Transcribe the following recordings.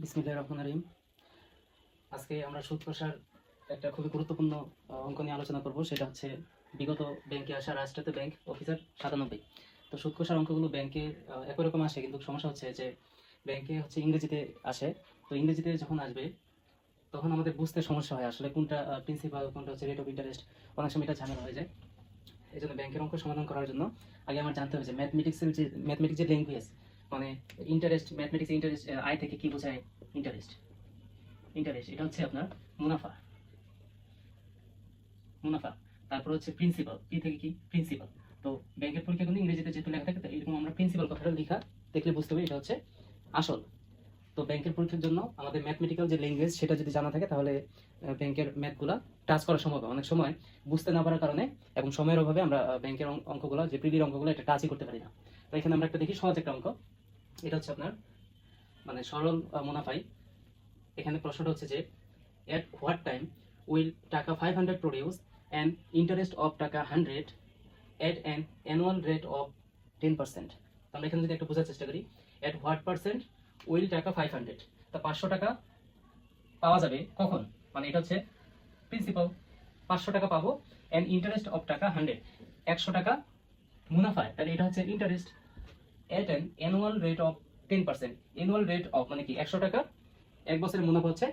রহিম। আজকে আমরা সুদ কষার একটা খুবই গুরুত্বপূর্ণ অঙ্ক নিয়ে আলোচনা করব। সেটা হচ্ছে বিগত ব্যাংকে আসা রাষ্ট্রায়ত্ত ব্যাংক অফিসার সাতানব্বই। তো সুদ কষার অঙ্কগুলো ব্যাংকে একই রকম আসে, কিন্তু সমস্যা হচ্ছে যে ব্যাংকে হচ্ছে ইংরেজিতে আসে। তো ইংরেজিতে যখন আসবে, তখন আমাদের বুঝতে সমস্যা হয় আসলে কোনটা প্রিন্সিপাল কোনটা হচ্ছে রেট অফ ইন্টারেস্ট অনেক সময় এটা ঝামেলা হয়ে যায়। এই জন্য ব্যাংকের অঙ্ক সমাধান করার জন্য আগে আমার জানতে হবে যে ম্যাথমেটিক্সের যে ম্যাথমেটিক্স যে ল্যাঙ্গুয়েজ মানে ইন্টারেস্ট ম্যাথমেটিক্স ইন্টারেস্ট আই থেকে কি বোঝায়? ইন্টারেস্ট ইন্টারেস্ট এটা হচ্ছে আপনার মুনাফা। মুনাফা। তারপর হচ্ছে প্রিন্সিপাল পি থেকে কি? প্রিন্সিপাল তো ব্যাংকের পরীক্ষা কিন্তু ইংরেজিতে যেহেতু লেখা থাকে, তো এরকম আমরা প্রিন্সিপাল কথাটা লেখা, দেখলে বুঝতে পারি এটা হচ্ছে আসল। তো ব্যাংকের পরীক্ষার জন্য আমাদের ম্যাথমেটিক্যাল যে ল্যাঙ্গুয়েজ সেটা যদি জানা থাকে, তাহলে ব্যাংকের ম্যাথগুলা টাচ করা সম্ভব। অনেক সময় বুঝতে না পারার কারণে এবং সময়ের অভাবে আমরা ব্যাংকের অঙ্ক- অঙ্কগুলো, যে প্রিলির অঙ্কগুলো, এটা টাচই করতে পারি না। তো এখানে আমরা একটা দেখি, সহজ একটা অঙ্ক। এটা হচ্ছে আপনার মানে সরল মুনাফাই। এখানে প্রশ্নটা হচ্ছে যে at what time will taka five hundred produce and interest of taka hundred at an annual rate of ten percent আমরা এখানে যদি একটু বোঝার চেষ্টা করি at what percent will taka five hundred তা পাঁচশো টাকা পাওয়া যাবে কখন? মানে এটা হচ্ছে প্রিন্সিপাল পাঁচশো টাকা পাবো and interest of taka hundred একশো টাকা মুনাফায়। তাহলে এটা হচ্ছে interest at an annual rate of ten percent annual rate of মানে কি, একশো টাকা, এক বছরের মুনাফা হচ্ছে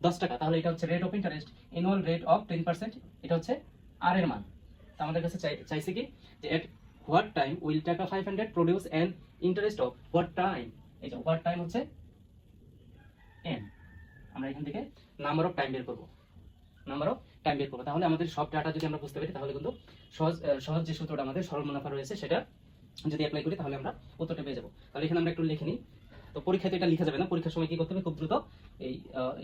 দশ টাকা। তাহলে এটা হচ্ছে rate of interest annual rate of ten percent এটা হচ্ছে আর এর মান। আমাদের কাছে চাই, চাইছে কি যে at what time will taka five hundred produce an interest of what time এই যে হোয়াট টাইম হচ্ছে এন আমরা এখান থেকে নাম্বার অফ টাইম বের করব। নাম্বার অফ টাইম বের করব। তাহলে আমাদের সব ডাটা যদি আমরা বুঝতে পারি, তাহলে কিন্তু সহজ সহজ যে সূত্রটা আমাদের সরল মুনাফা রয়েছে, সেটা যদি অ্যাপ্লাই করি, তাহলে আমরা উত্তরটা পেয়ে যাব। তাহলে এখানে আমরা একটু লিখে নিই। তো পরীক্ষাতে এটা লিখা যাবে না। পরীক্ষার সময় কি করতে হবে? খুব দ্রুত এই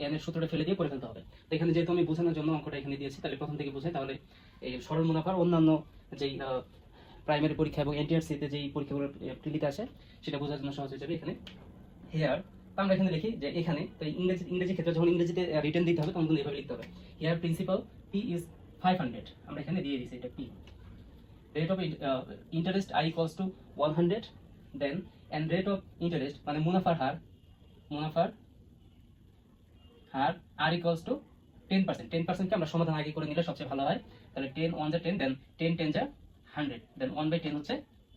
এন এর সূত্রটা ফেলে দিয়ে করে ফেলতে হবে। তো এখানে যেহেতু আমি বোঝানোর জন্য অঙ্কটা এখানে দিয়েছি, তাহলে প্রথম থেকে বোঝাই, তাহলে এই সরল মুনাফার অন্যান্য যেই প্রাইমারি পরীক্ষা এবং এনটিআরসিতে যেই পরীক্ষাগুলো প্রিলিতে আসে, সেটা বোঝার জন্য সহজ হয়ে যাবে এখানে। হেয়ার তো আমরা এখানে লিখি যে এখানে, তো ইংরেজি ইংরেজি ক্ষেত্রে যখন ইংরেজিতে রিটার্ন দিতে হবে, তখন কিন্তু এভাবে লিখতে হবে। Here principal P is five hundred আমরা এখানে দিয়ে দিয়েছি এটা P rate of interest I equals to one hundred then and rate of interest মানে মুনাফার হার মুনাফার হার আর equals to ten percent ten পার্সেন্টকে আমরা সমাধান আগে করে নিলে সবচেয়ে ভালো হয়, তাহলে টেন ওয়ান যা টেন দেন টেন টেন যা hundred then one by ten হচ্ছে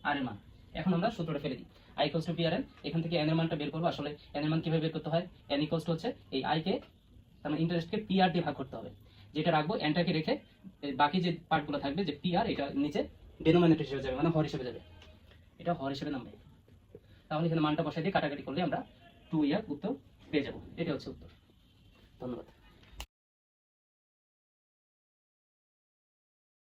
আর এর মান। এখন আমরা সূত্রটা ফেলে দিই। I equals to P R N এখান থেকে এন এর মানটা বের করব, আসলে এন এর মান কীভাবে বের করতে হয়? এন ইকলস টু হচ্ছে এই আই কে, তার মানে ইন্টারেস্টকে পি আর দিয়ে ভাগ করতে হবে। যেটা রাখব এনটাকে রেখে বাকি যে পার্টগুলো থাকবে, যে পি আর এটা নিচে ডেনোমিনেটর হিসেবে যাবে মানে হর হিসেবে যাবে। এটা হর হিসেবে নামবে তাহলে এখানে মানটা বসাই দিয়ে কাটাকাটি করলে আমরা টু ইয়ার উত্তর পেয়ে যাব। এটা হচ্ছে উত্তর। ধন্যবাদ।